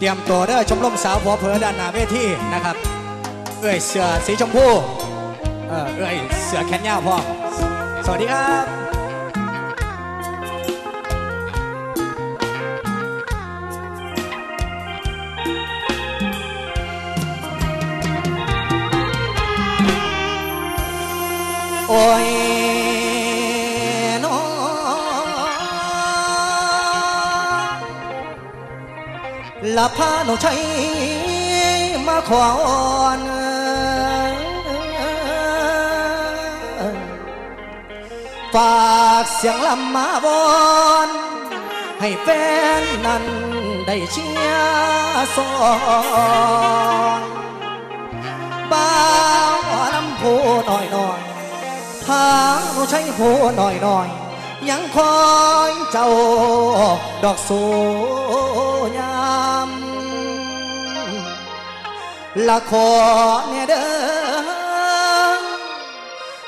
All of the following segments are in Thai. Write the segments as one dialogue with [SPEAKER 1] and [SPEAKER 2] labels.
[SPEAKER 1] เตรียมตัวเด้อชมรมสาวหัวเพอด้านหน้าเวทีนะครับ เอ้ยเสือสีชมพูเออเอ้ยเสือแขนยาวพ่อสวัสดีครับโอ้ย ละพาหนูใช้มาขออ่อนฝากเสียงลำมาบอนให้แฟนนั้นได้เชียร์สอนบ้าวลำพูหน่อยหน่อยทางหนูใช้ผู้หน่อยหน่อย ยังคอยเจ้าดอกสูยามละขอเนี่ยเด้อ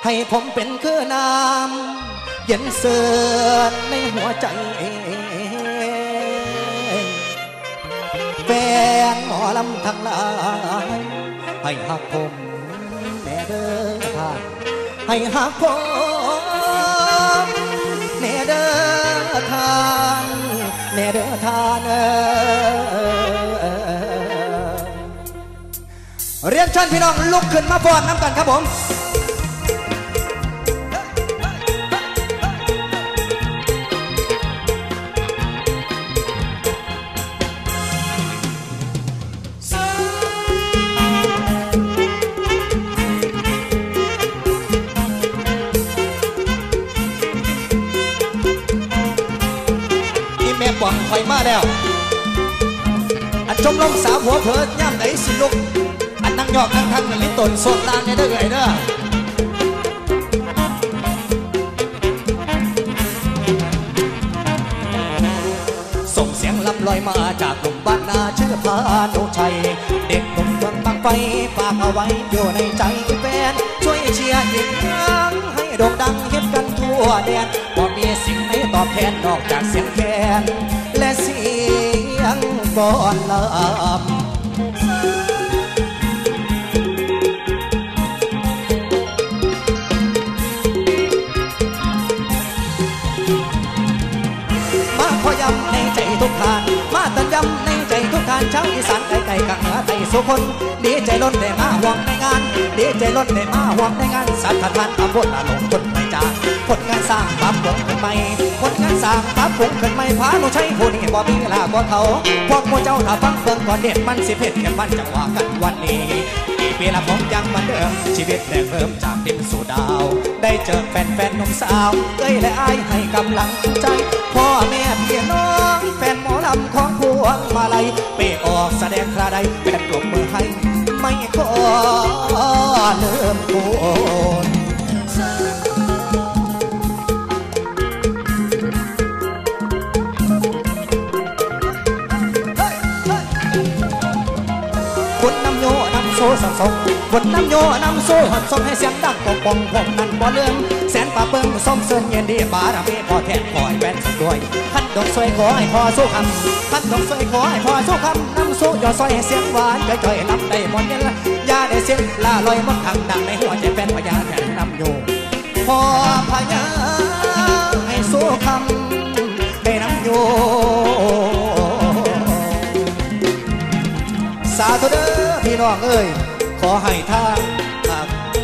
[SPEAKER 1] ให้ผมเป็นคือน้ำเย็นเสือนในหัวใจแฟนหมอลำทั้งหลายให้หักผมแน่เด้อท่านให้หักผม แน่เด้อทานแน่เด้อทานเอ้ยเรียนเชิญพี่น้องลุกขึ้นมาฟ้อนน้ำกันครับผม อันชมรมสาวหัวเพิดย่ำไหนสิลุก อันนั่งยอกนั่งทังลิ้นตนโซนตางเนี่ยเด้อไงเด้อส่งเสียงลำลอยมาจากกลุ่มบ้านนาชื่อพานุชัย เด็กหนุ่มเมืองบางไฟฝากเอาไว้อยู่ในใจแฟน ช่วยเชียร์อีกครั้งให้โด่งดังเฮิตกันทั่วแดนบ่มีสิ่งไหนตอบแทนนอกจากเสียงแคนและเสียง ก่อนลำมาขอยำในใจทุกทานมานานชาวอีสานไกลไกลกังเหนือไทยสุคนดีใจล้นได้มาห่วงในงานดีใจล้นได้มาห่วงในงานสัตว์ทานอำเภอลหลงจนไม่จางผลงานสร้างปั๊บปรุงขึ้นไม่ผลงานสร้างปั๊บปรุงขึ้นไม่พาหนูใช้ผู้นี้บ่มีลาบ่เขาพวกหมูเจ้าถ้าฟังเบิ่งก่อนเด็ดมันสิเพ็ดแค่มันจังหวะกันวันนี้ กี่ปีละผมยังเหมือนเดิม ชีวิตแดงเพิ่มจากดินสู่ดาว ได้เจอแฟนแฟนๆหนุ่มสาวเอ้ยและอายให้กำลังใจ พ่อแม่พี่น้อง แฟนหมอลำของพวงมาลัยไปออกแสดงคราใดเป็นกลบมือให้ ไม่ขอเลื่มโคนำโซ่สังสงบุญนำโยน้ำโซ่หดส่งให้เสียงดังปองปองผมนั้นบ่เลื่อมแสนป่าเปิ้งส้มเสินเย็นดีบารมีพอแทนคอยแว่นสุดด้วยขันดอกสวยขอให้พอสู้คำขันดอกสวยขอให้พอสู้คำน้ำโซ่ย่อซอยให้เสียงหวานจ่อยๆนำได้หมดเนี่ยละยาได้เสียงลาลอยมักขังดังในหัวใจแฟนพญาแทนนำโยพอพญาให้สู้คำได้นำโยสาธุเด้อพี่น้องเอ้ย ขอให้ทางอ่า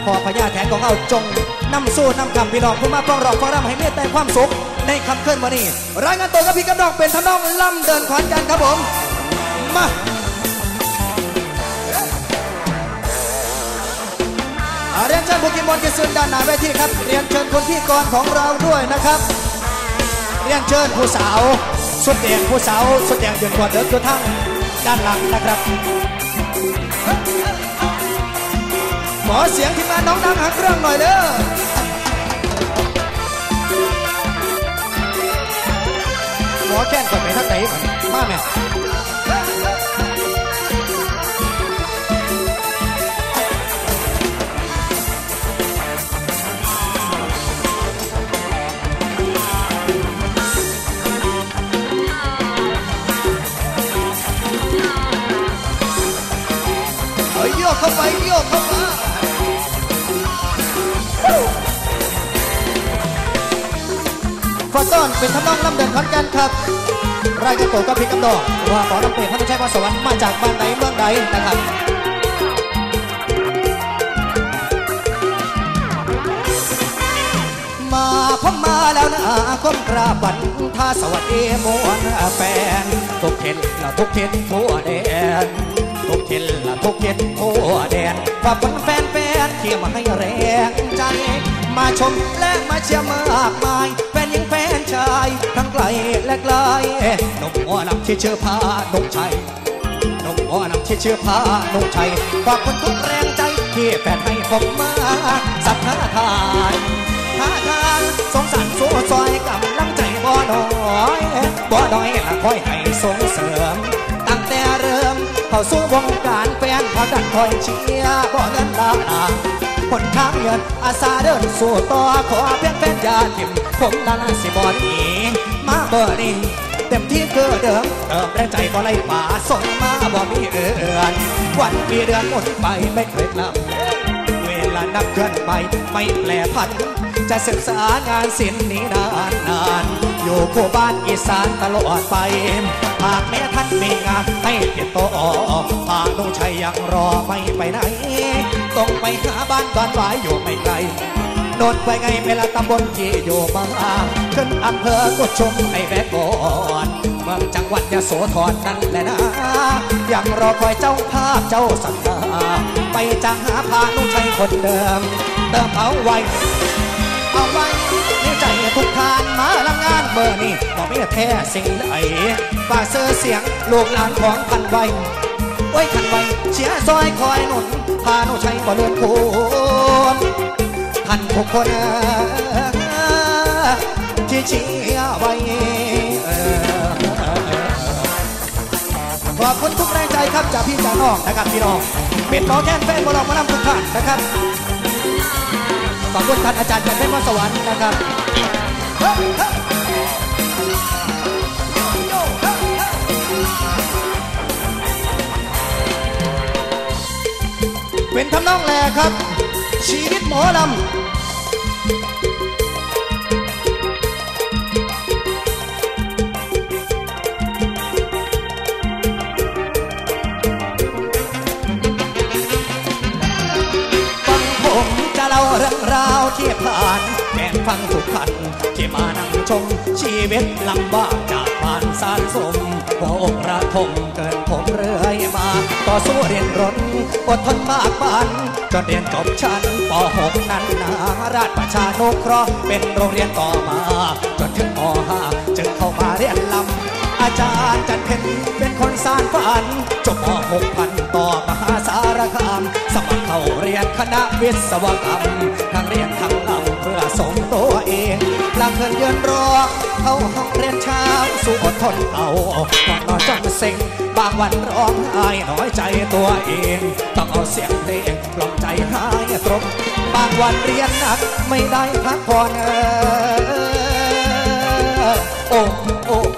[SPEAKER 1] พอพญาแทนของเอาจงนำสู้นำคำพี่น้องผู้มาป้องรองฟ้ารำให้เมตแต่ความสุข ในคำเคลื่อนวันนี้รายงานตัวกับพี่กับน้องเป็นทำนองล่ำเดินขอนกันครับผม มาเรียนเชิญบุกิมอนกิซึนด้านหน้าเวทีครับ เรียนเชิญคนที่กรของเราด้วยนะครับ เรียนเชิญผู้สาวสุดแดงผู้สาวสุดแดงยือนกว่าเดินตัวทั้งด้านหลังนะครับ ขอเสียงทีมงานน้องดังหักเครื่องหน่อยเด้อหมอแค้นก่อนไปทักไหนก่อนมาแม่ เป็นทำนองลำเดินขอนแกันครับรายการโตกับพี่กำดอกว่าขอน้ำเปรตพระชัยพระสวรรค์มาจากบ้านใดเมืองใดนะครับมาผมมาแล้วนะก้มกราบบันท่าสวัสดีมวนแฟนทุกเห็นละทุกเห็นทั่วแดนทุกเห็นละทุกเห็นทั่วแดนฝากคนแฟนแฟนๆที่มาให้แรงใจ มาชมและมาเชียร์มากมาย และไกลหนุ่มหัวลำที่เชื่อพานุ่มชัยหนุ่มหัวนำที่เชื่อพานุ่งชัยฝากคนทุกแรงใจที่แฟนให้ผมมาสักหาทานหาทานสงสารสู้ซอยกำลังใจบ่น้อยบ่น้อยละคอยให้ส่งเสริม ตั้งแต่เริ่มเข้าสู่วงการแฟนพากันคอยเชียร์บ่เงินลาลาคนข้างเงินอาสาเดินสู่ต่อขอเพียงแฟนอยาทิมผมนาลาสิบอนี เบอร์นี้เต็มที่คือเดิมเติมแรงใจบ่ไล่ป่าส่งมาบ่มีเอือนวันปีเดือนหมดไปไม่เคยกลับ เวลานับเคลื่อนไปไม่แปรผัน จะศึกษางานศิลป์นี้นานนานๆอยู่คู่บ้านอีสานตลอดไป หากแม้ท่านมีงานให้ติดต่อพาลุงชัยยังรอไม่ไปไหน ต้องไปหาบ้านตอนบ่ายอยู่ไม่ไกล โดนไปไงเวลาตำบลที่อยู่บางขึ้นอำเภอก็ชมให้แบกก่อนเมืองจังหวัดยโสธรนั่นแหละนะยังรอคอยเจ้าภาพเจ้าสัตตาไปจะหาพานุชัยคนเดิม เติมเอาไว้เอาไว้ในใจทุกทานมาลังงานเบอร์นี่บอกไม่แท้สิ่งใดฝากเสื้อเสียงลูกหลานของพันไว้ไว้ขันไว้เชียร์ซอยคอยหนุนพานุชัยก็เลือนคูน ท่านทุกคนที่เชียร์ไว้ขอบคุณทุกแรงใจครับจากพี่จากน้องนะครับพี่น้องเป็นหมอแค้นแฟนบอลมานำทุกท่านนะครับขอบคุณท่านอาจารย์จันทร์เพชรวัสวรรค์นะครับเป็นทำนองแหลครับ ชีวิตหมอลำฟังผมจะเล่าเรื่องราวที่ผ่านแกนฟังทุกขันที่มานั่งชม ชีวิตลำบากจากผ่านสารสมหัวอกระทมเกิน สู้เรียนรนอดทนมากบันจนเรียนจบชั้นป .6 นั้นนาราชประชานุเคราะห์เป็นโรงเรียนต่อมา จนถึงม .5 จึงเข้ามาเรียนลำอาจารย์จันเพ็ญเป็นคนสร้างฝันจบม .6 พันต่อมหาสารคามสมัครเข้าเรียนคณะวิศวกรรมทั้งเรียนทั้งลำ สมตัวเองลังเพิ่นยืนรอ เข้าห้องเรียนเช้าสู้อดทนเอานอนนอนจนเซ็ง บางวันร้องไห้น้อยใจตัวเอง ต้องเอาเสียงเพลงกล่อมใจหายตรงบางวันเรียนหนักไม่ได้พักผ่อนเออโอ้โอ้โอ้โอ้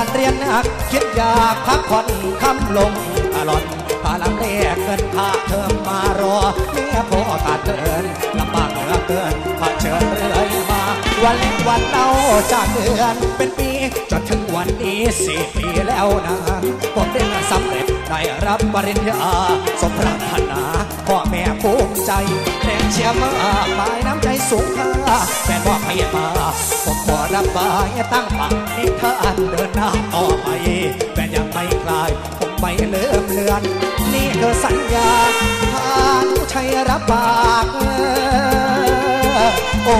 [SPEAKER 1] วันเรียนหนักคิดอยากพักผ่อนคำลงตลอดพาลังเรียกเงินพาเธอมารอเมียพ่อขาดเกินลำบากเหลือเกินพาเชิญเรื่อยมา วันเล็กวันเล่าจากเดือนเป็นปีจนถึงวันนี้สี่ปีแล้วนะผมได้เงินสำเร็จ ได้รับปริญญาสมปรารถนาพ่อแม่ภูมิใจแรงเชียร์มากมายน้ำใจสูงค่าแฟนบอกให้มาผมขอรับบายตั้งปากนิทานเดินหน้าต่อไปแฟนยังไม่คลาย ผมไม่เลื่อมเลือน นี่คือสัญญาทานชัยรับปาก โอ้โอ้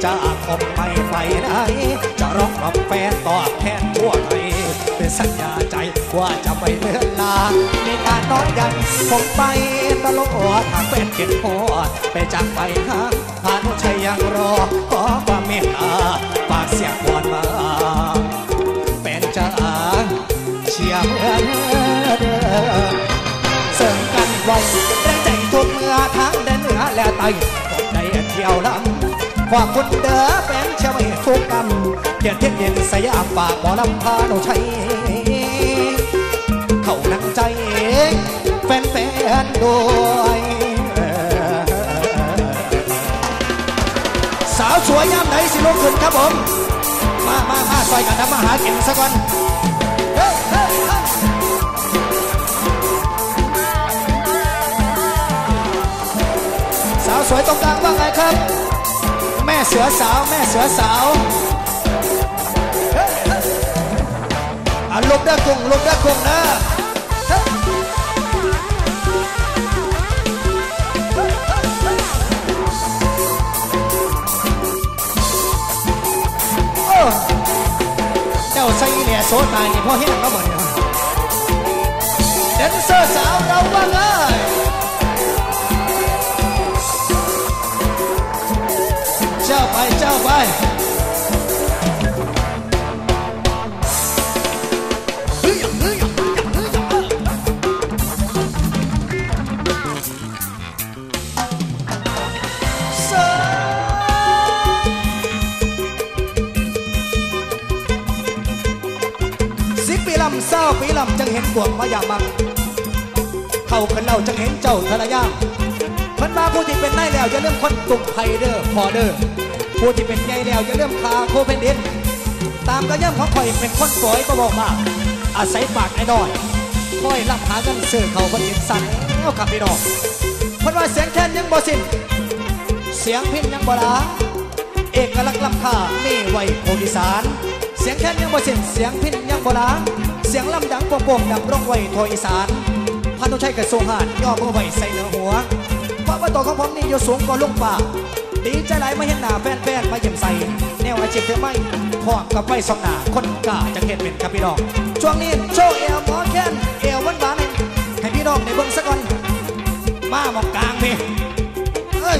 [SPEAKER 1] เป็นคำสัญญาหมอลำคนยากแฟนไม่ไม่ไฟไหนจะร้องรับแฟนตอบแทนทั่วไทยเป็นสัญญาใจว่าจะไม่เลือนลางในการนอนยันผมไปตลอดหากเป็นเก็บพอดไปจากไปหางพานุชัยยังรอขอความเมตตาฝากเสียงวอนมาเป็นจ้าเชียร์เดือเด้อเสริมกันไว้แรงใจทุกเมื่อทางเดินเหนือและใต้ผมได้เที่ยวลำ ควาคุณเด้อเป็นเชียร์ไม่ทุกกำเกียรติเทียนเย็นสยามปากหมอลำพาโนชัยเขานั่งใจแฟนๆด้วยสาวสวยยามไหนสิลุกขึ้นครับผม มามามาซอยกันทำมาหากินสักวันเสาวสวยตรงกลางว่าไงครับ เสือสาวแม่เสือสาวเอะลุกเด้อกุ้งลุกเด้อกุ้งนะเฮ้ยเฮ้ยเฮ้ยเฮ้ยโอ้เจ้าใส่เนี่ยโซตายนี่พ่อเฮียงเขาบ่เนี่ยแดนเซอร์สาวเราว่าไงเจ้าไปเจ้าไปเฮ้ยเฮ้ยเฮ้ยเฮ้ยเซอสิบปีลำเศร้าปีลำจังเห็นกวงมายามังเข้ากันเล่าจังเห็นเจ้าทะละย่างเพิ่นว่าผู้ที่เป็นนายแล้วจะเริ่าลืมคนตุ่มไพเด้อพอเด้อ ผู้ที่เป็นใหญ่แล้วจะเริ่มคาโคเป็นเดนตามกระย่ำของข่อยเป็นคนปล่อยก็บอกมากอาศัยปากไอ้น้อยคอยรับหาเงินซื้อเขาบนยินสั่นเอาขับพี่น้องเพิ่นว่าเสียงแค้นยังบ่สิ้นเสียงพินยังบ่ลาเอกลักษณ์ลำค่านี่ไว้โคอีสานเสียงแค้นยังบ่สิ้นเสียงพินยังบ่ลาเสียงลำดังโป่งดังร้องไว้โทอีสานพันธุ์ชัยกับทรงหานย่อมือไว้ใส่เหนือหัวเพราะว่าตัวของผมนี่อยู่สูงกว่าลุงป่า ดีใจหลายมาเห็นหน้าแฟนๆมาเยี่ยมใส่แนวอาชีพเธอไม่พร้อมกับไฟสองหน้าคนกล้าจะเห็นเป็นครับพี่น้อง ช่วงนี้โชว์เอวหมอแค้นเอวหวานให้พี่น้องได้เบิ่งสักก่อน มาหมองกลางพี่เอ้ย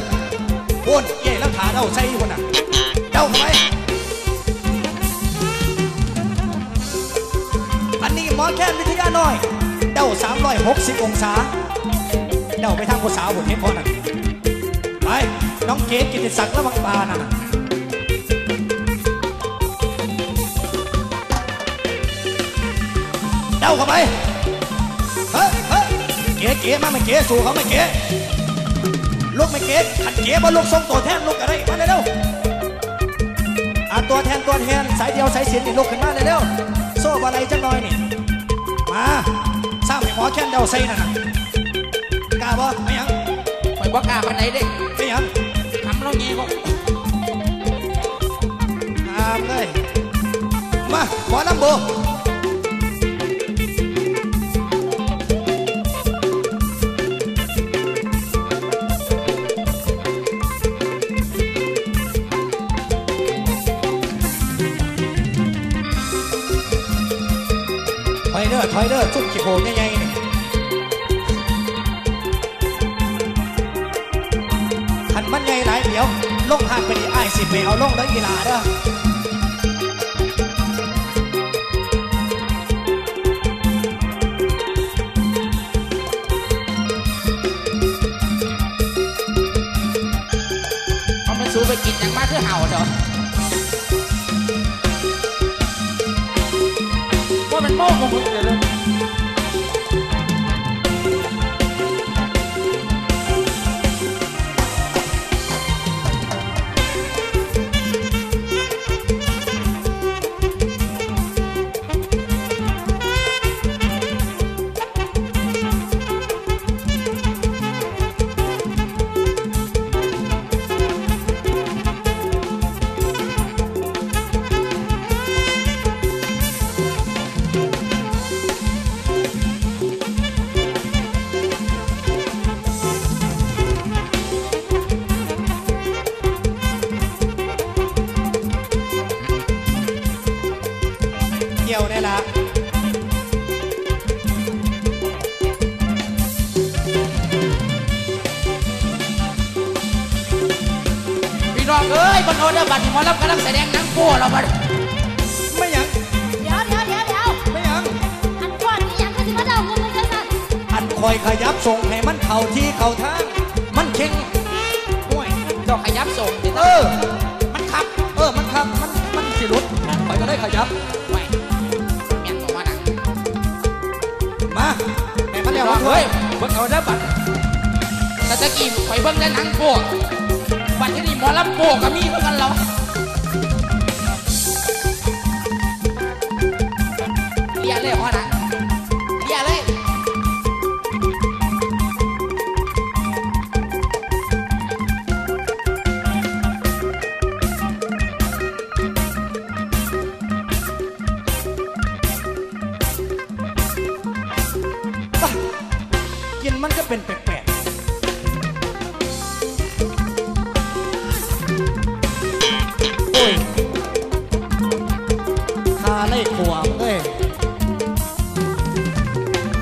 [SPEAKER 1] โอนเย่แล้วขาเดาใส่คนน่ะเดาไปอันนี้หมอแค้นวิทยาน้อย เดา360 องศา เดาไปทางผู้สาวบนเห็นพอนั่น น้องเกดกิติศักดิ์ระวังตาน่ะเดาเข้าไป เฮ้ยเฮ้ยเก๋เก๋มาไม่เก๋สู่เขาไม่เก๋ลูกไม่เก็ตขันเก็บว่าลูกทรงตัวแทนลูกอะไรมาเร็วๆอะตัวแทนตัวแทนสายเดียวสายเสียนนี่ลูกขึ้นมาเร็วโซ่อะไรจังหน่อยนี่ มาสร้างให้หมอแค้นเดาใส่นั่นน่ะกล้าบ่ไม่ยัง
[SPEAKER 2] ข่อยบ่กล้าปานใดเด้
[SPEAKER 1] ไม่ยัง
[SPEAKER 2] ทำเรา แย่ก็
[SPEAKER 1] ตามเลยมาหมอลำโบถอยเด้อถอยเด้อจุ่มขี้โพใหญ่ๆนี่ มันใหญ่หลายเดี๋ยว ลงหากไปดิไอ้ายสิไปเอาลงแล้วกีฬาเด้อ
[SPEAKER 2] เอามันสู้ไปกินอย่างบ้าคือเห่าเถอะว่ามันโม่ของมึงเดี๋ยวเลย
[SPEAKER 3] คอ
[SPEAKER 1] ยขยับส่งให้มันเข่าที่เข่าทาง มันเข่งห่วย
[SPEAKER 2] เจ้าขยับส่งดิ
[SPEAKER 1] เออ
[SPEAKER 2] มันขับ
[SPEAKER 1] เออ มันครับ มัน มันสิรุดคอยก็ได้ขยับ
[SPEAKER 2] ไว้แม่นบอกว่าน่ะ
[SPEAKER 1] มาแม่มัน
[SPEAKER 2] เดี๋
[SPEAKER 1] เรี
[SPEAKER 2] ย
[SPEAKER 1] ยวก
[SPEAKER 2] ว่า
[SPEAKER 1] ว่า
[SPEAKER 2] เฮ้ยบนโอเดอร์บัตรแต่ตะกี้ข่อยเบิ่งแต่หนังโป้บัดที่นี่หมอลำโป้ก็มีเหมือนกันเราเลียเลยหัวหน้า
[SPEAKER 1] กินมันก็เป็นแปลกๆโอ้ยคาไล่ขวางเลย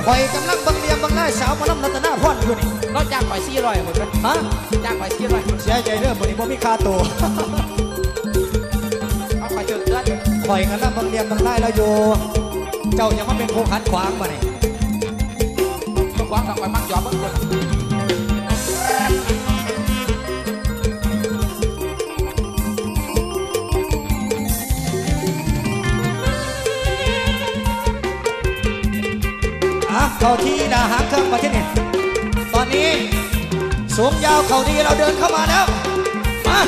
[SPEAKER 1] คอยกำลังบังเลียมบังไล่สาวหมาลำรัตนาพรอยู่นี่
[SPEAKER 2] เราจ้างข่อยสี่ร้อยหมดเลย
[SPEAKER 1] ฮะ
[SPEAKER 2] จ้างข่อยสี่ร้อย
[SPEAKER 1] เสียใจเด้อบ่นี้บ่มีค่าตัว
[SPEAKER 2] เอาข่อยเจอเตือน
[SPEAKER 1] คอยกำลังบังเลียมบังไล่แล้วอยู่ เจ้าอย่ามาเป็นผู้ขัดขวางมานี่
[SPEAKER 2] มา ขวางกับข่อยมักยอมบังคน
[SPEAKER 1] อะเข้าที่ดาหางเครื่องประเทศนี่ตอนนี้สูงยาวเข่าดีเราเดินเข้ามาแล้ว มา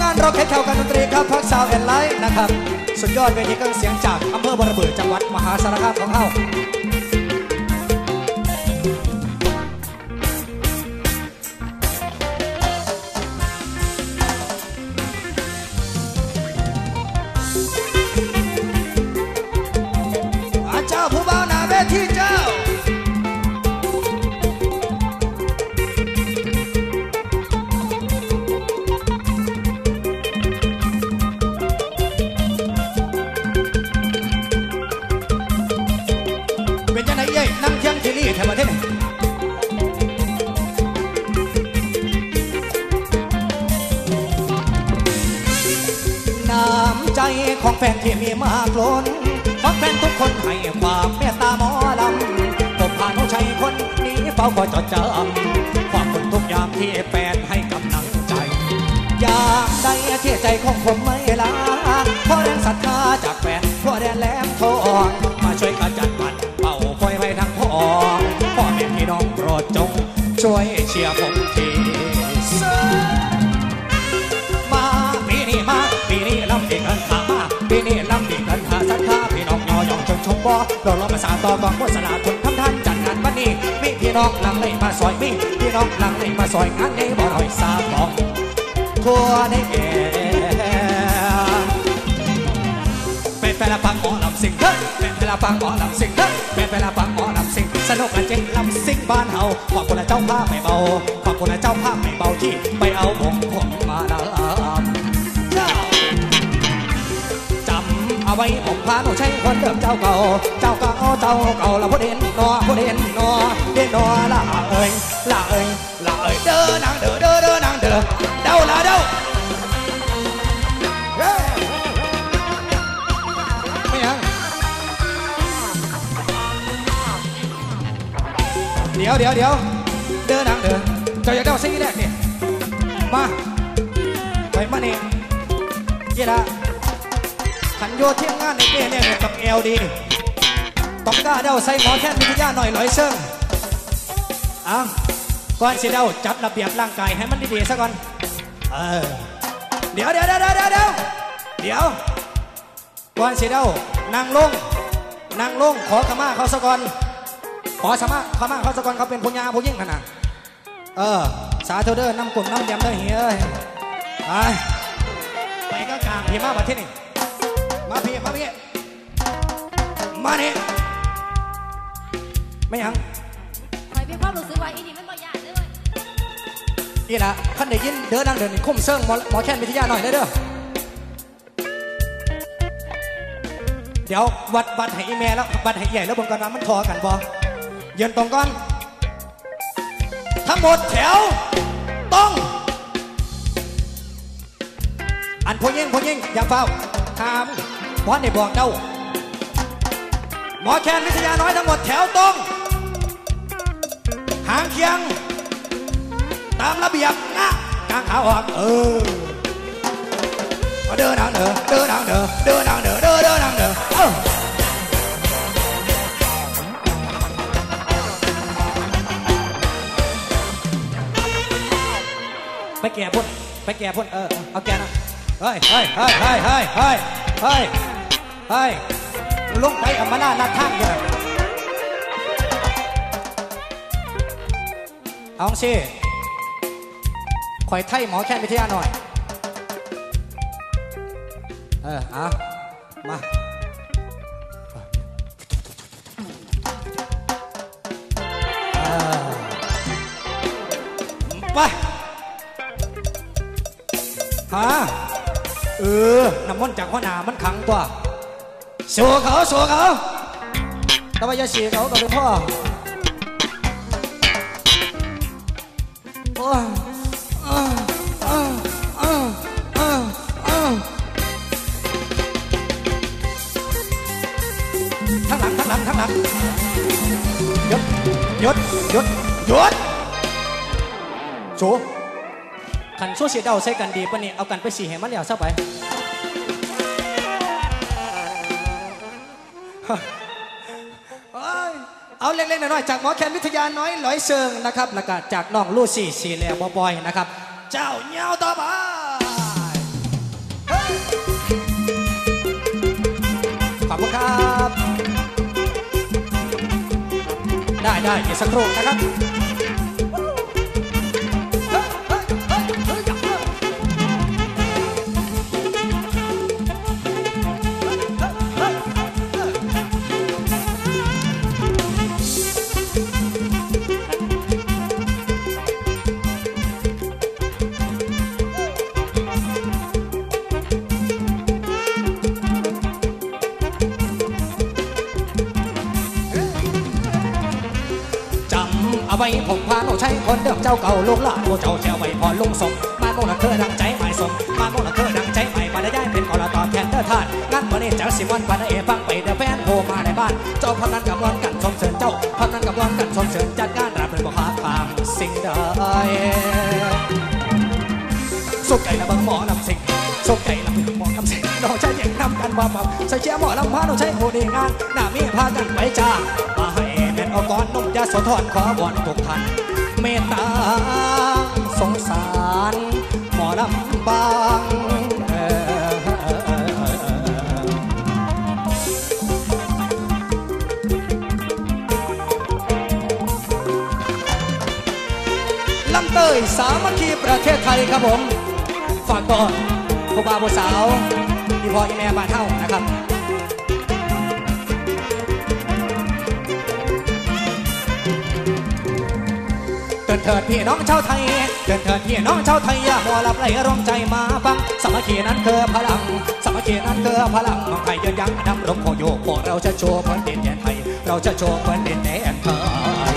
[SPEAKER 1] งานเราแค่แถวกันดนตรีครับพักสาวแอนไลน์นะครับ สุดยอดเวทีเครื่องเสียงจากอำเภอบรบือจังหวัดมหาสารคามของเรา แฟนที่มีมากล้นฟังแฟนทุกคนให้ความเมตตาหมอลำผมพานุชัยคนนี้เฝ้าคอยจดจำความคนทุกอย่างที่แฟนให้กำลังใจอยากได้ที่ใจของผม อยองชมชมบ่โดนล้อมาสาต่อกองโฆษณาทุนคำท่านจัดงานวันนี้มีพี่น้องหลังไหลมาซอยมีพี่น้องหลังไหลมาซอยงานนี้บ่หอยสาบอกทั่วในแก่เป็นเวลาฟังหมอลำสิงเฮ้ยเป็นเวลาฟังหมอลำสิงเฮ้ยเป็นเวลาฟังหมอลำสิงสนุกกันจริงลำสิงบ้านเฮาขอบคุณนะเจ้าภาพไม่เบาขอบคุณนะเจ้าภาพไม่เบาที่ไปเอาผมผมมาด พาหนูใช้คนเดิมเจ้าเก่า เจ้าเก่าเจ้าเก่าละพอเด่นนอพอเด่นนอเด่นนอละเอ้ยละเอ้ยละเอ้ยเด้อนางเด้อเด้อเด้อนางเด้อเด้าละเด้าเฮ้ยไม่ยังเดี๋ยวเดี๋ยวเดี๋ยวเดินหนังเดินเจ้าอยากได้สิ่งแรกเนี่ยมาไปมาเนี่ยยี่ละ ขันโยเที่ยงงานในเก้เนี่ยกับเอลดีต้องกล้าเดาใส่หมอแท่นวิทยาหน่อยหลอยเซิงอะก่อนสิเดาจัดระเบียบร่างกายให้มันดีๆซะก่อนเออเดี๋ยวเดี๋ยวเดี๋ยวเดี๋ยวเดี๋ยวเดี๋ยวก่อนสิเดานั่งลงนั่งลงขอขมาเขาสะก่อนขอสมาขมาเขาสะก่อนเขาเป็นผู้ยาผู้ยิ่งขนาดเออสาธุเด้อน้ำกลุ่มน้ำยำเด้อเฮ้ยไปไปก็กลางพี่มาประเทศนี่ มาพี่มาพี่มานี่ไม่ยัง
[SPEAKER 3] คอยมีความรู้สึกว่าอีนี่มันบ่ยากเลยเว้ย
[SPEAKER 1] นี่ละขั้นได้ยินเด้อนั่งเดินนี่คุ้มเซิงหมอหมอแค่นวิทยาหน่อยเด้อเด้อเดี๋ยววัดวัดให้อีแม่แล้ววัดให้ใหญ่แล้วบนกระน้ำมันทอกันบ่ยืนตรงก่อนทั้งหมดแถวต้องอันพอยิงพอยิงอย่าเฝ้าถาม หมอในบอกเจ้า หมอแคนวิทยาน้อยทั้งหมดแถวตรงหางเคียง ตามระเบียบนะกางขาออกเออเดินทางเด้อเดินทางเด้อเดินทางเด้อเดินเดินทางเด้อเออไปแก่พ่นไปแก่พ่นเออเอาแก่นะเฮ้ยเฮ้ยเฮ้ยเฮ้ยเฮ้ยเฮ้ย เฮ้ยลงไปอามาหน้าหน้าทางเลยเอาสิข่อยไทยหมอแค่วิทยาหน่อย เออเอามาไปฮะเออน้ำมันจากหัวหน้ามันขังตัว สู้เขาสู้เขาแต่ว่าอย่าฉีเขาก็เป็นพ่อโอ้ยอ้าอ้าอ้าอ้าอ้าข้างหลังข้างหลังข้างหลังหยุดหยุดหยุดหยุดโชขันสู้เสียเดาใส่กันดีปะนี่เอากันไปสีให้มันแล้วซะไป เอาเล็กๆน้อยๆจากหมอแคนวิทยาน้อยหลอยเชิงนะครับแล้วก็จากน้องลูซี่สีแลวบอยๆนะครับ เจ้าเงาต่อไปขอบคุณครับ ได้ได้อีกสักครู่นะครับ จ้าเก่าลูกหลานตัวเจ้าเจ้าไว้พอลุงสมมาโมละเธอดังใจหมายสมมาโมละเธอดังใจหมายมาได้ย้ายเป็นกอละตอบแทนเธอท่านงั้นวันนี้เจ้าสิวันวันเอฟังไปเดี๋ยวแฟนโทรมาในบ้าน เจ้าพนันกับวันกันชมเชิญเจ้าพนันกับวันกันชมเชิญจัดการรับเรื่องบ่ขาดทางสิ่งใดสุขใจละเบังหมอลำสิงสุขใจละเบังหมอลำสิงน้องชายยังนำกันบ่เบาใส่เชียร์หมอลำพาน้องชายผู้ดีงานหน้ามีพากันไปจ้ามาให้แม่นเอาก่อนนมยาสะท้อนขอบอนทุกท่านเม ตตาสงสารหมอลำบางลำเตยสามัคคีประเทศไทยครับผม ฝากก่อนผู้บ่าวผู้สาวพี่พ่อพี่แม่บ้านเท่า ถิดพี่น้องชาวไทยเกิดเถิดพี่น้องชาวไทยอย่ามัวหลับไหลร้องใจมาฟังสามัคคีนั้นคือพลังสามัคคีนั้นคือพลังของไทยยืนยันดำรงคงอยู่พวกเราจะโชว์พื้นดินแดนไทย เราจะโชว์พื้นดินแดนไทย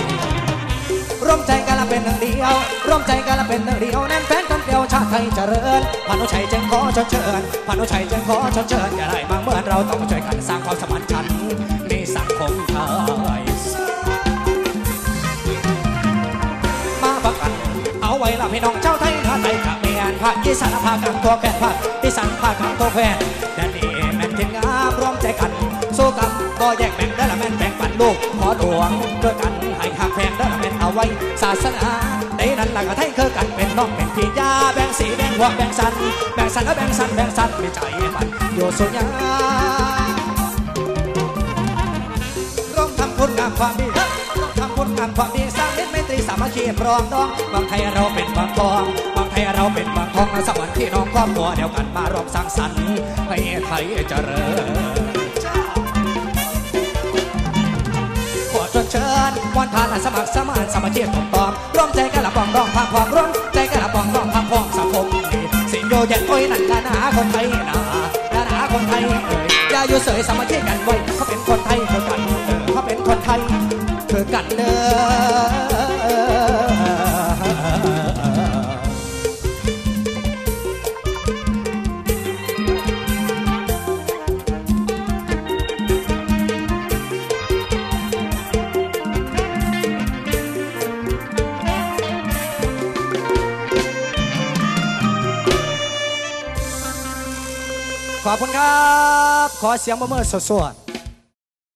[SPEAKER 1] ร่วมใจกันละเป็นหนึ่งเดียว ร่วมใจกันละเป็นหนึ่งเดียวแน่นแฟนกันเดียวชาติไทยเจริญพานุชัยจึงขอเชิญเชิญพานุชัยจึงขอเชิญเชิญอย่าได้บางเมื่อเราต้องช่วยกันสร้างความสมานฉันท์ในสังคมไทย พี่น้องเจ้าไทยนาไทยกับเมียนภาคอีสานภาคกลางตัวแก่นภาคอีสานภาคกลางตัวแควนแดนนี้แม่นทีมงงามร่วมใจกันสู้กันก็แยกแบ่งได้ละแม่นแบ่งปันลูกขอหลวงด้วยกันให้หักแพงได้ละแม่นเอาไว้ศาสนาในนั้นหลักไทยคือกันเป็นน้องเป็นพี่ยาแบ่งสีแบ่งหัวแบ่งสันแบ่งสันแล้วแบ่งสันแบ่งสันไม่ใจมันอยู่สุญญาร่วมทำคุณงามความดี ทำคุณงามความดีสร้างมิตรไมตรีสามัคคีปรองดองบางไทยเราเป็นบางทองบางไทยเราเป็นบางทองสวรรค์ที่น้องครอบครัวเดียวกันมาร่วมสร้างสรรค์ให้ไทยเจริญขวนเชิญวันทานสมัครสมานสามัคคีตบตอมร่วมใจกันละปองดองพักความร่วมใจกันละปองดองพักพ้องสังคมดีสิ่งโยเย็นโอ้ยนั่นละหนาคนไทยนะละหนาคนไทยเอ่ยอย่าอยู่เสยสามัคคีกันไว้เขาเป็นคนไทยคือกันเออเขาเป็น กันเด้อขอบคุณครับ ขอเสียงมะเมื่อสวด